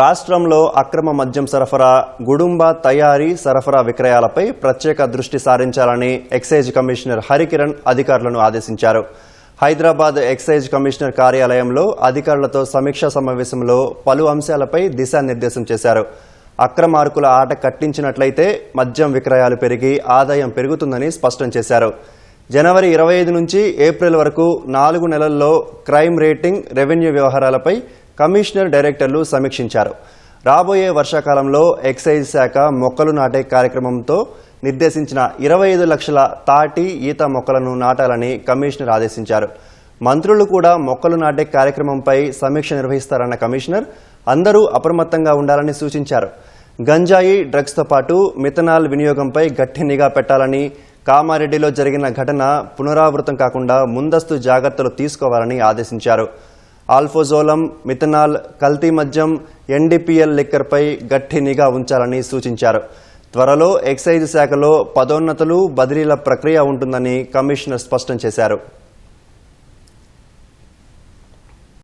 రాష్ట్రంలో అక్రమ మద్యం సరఫరా గుడుంబ తయారీ సరఫరా విక్రయాలపై ప్రత్యేక దృష్టి సారించాలని ఎక్సైజ్ కమిషనర్ హరికిరణ్ అధికారులను ఆదేశించారు. హైదరాబాద్ ఎక్సైజ్ కమిషనర్ కార్యాలయంలో అధికారులతో సమీక్షా సమావేశంలో పలు అంశాలపై దిశానిర్దేశం చేశారు. అక్రమార్కుల ఆట కట్టించినట్లయితే మద్యం విక్రయాలు పెరిగి ఆదాయం పెరుగుతుందని స్పష్టం చేశారు. జనవరి ఇరవై ఐదు నుంచి ఏప్రిల్ వరకు నాలుగు నెలల్లో క్రైమ్ రేటింగ్ రెవెన్యూ వ్యవహారాలపై కమిషనర్ డైరెక్టర్లు సమీక్షించారు. రాబోయే వర్షాకాలంలో ఎక్సైజ్ శాఖ మొక్కలు నాటే కార్యక్రమంతో నిర్దేశించిన ఇరవై ఐదు లక్షల తాటి ఈత మొక్కలను నాటాలని కమిషనర్ ఆదేశించారు. మంత్రులు కూడా మొక్కలు నాటే కార్యక్రమంపై సమీక్ష నిర్వహిస్తారన్న కమిషనర్ అందరూ అప్రమత్తంగా ఉండాలని సూచించారు. గంజాయి డ్రగ్స్తో పాటు మిథనాల్ వినియోగంపై గట్టి నిఘా పెట్టాలని కామారెడ్డిలో జరిగిన ఘటన పునరావృతం కాకుండా ముందస్తు జాగ్రత్తలు తీసుకోవాలని ఆదేశించారు. ఆల్ఫోజోలం మిథనాల్ కల్తీ మద్యం ఎన్డీపీఎల్ లిక్కర్పై గట్టి నిఘా ఉంచాలని సూచించారు. త్వరలో ఎక్సైజ్ శాఖలో పదోన్నతులు బదిలీల ప్రక్రియ ఉంటుందని కమిషనర్ స్పష్టం చేశారు.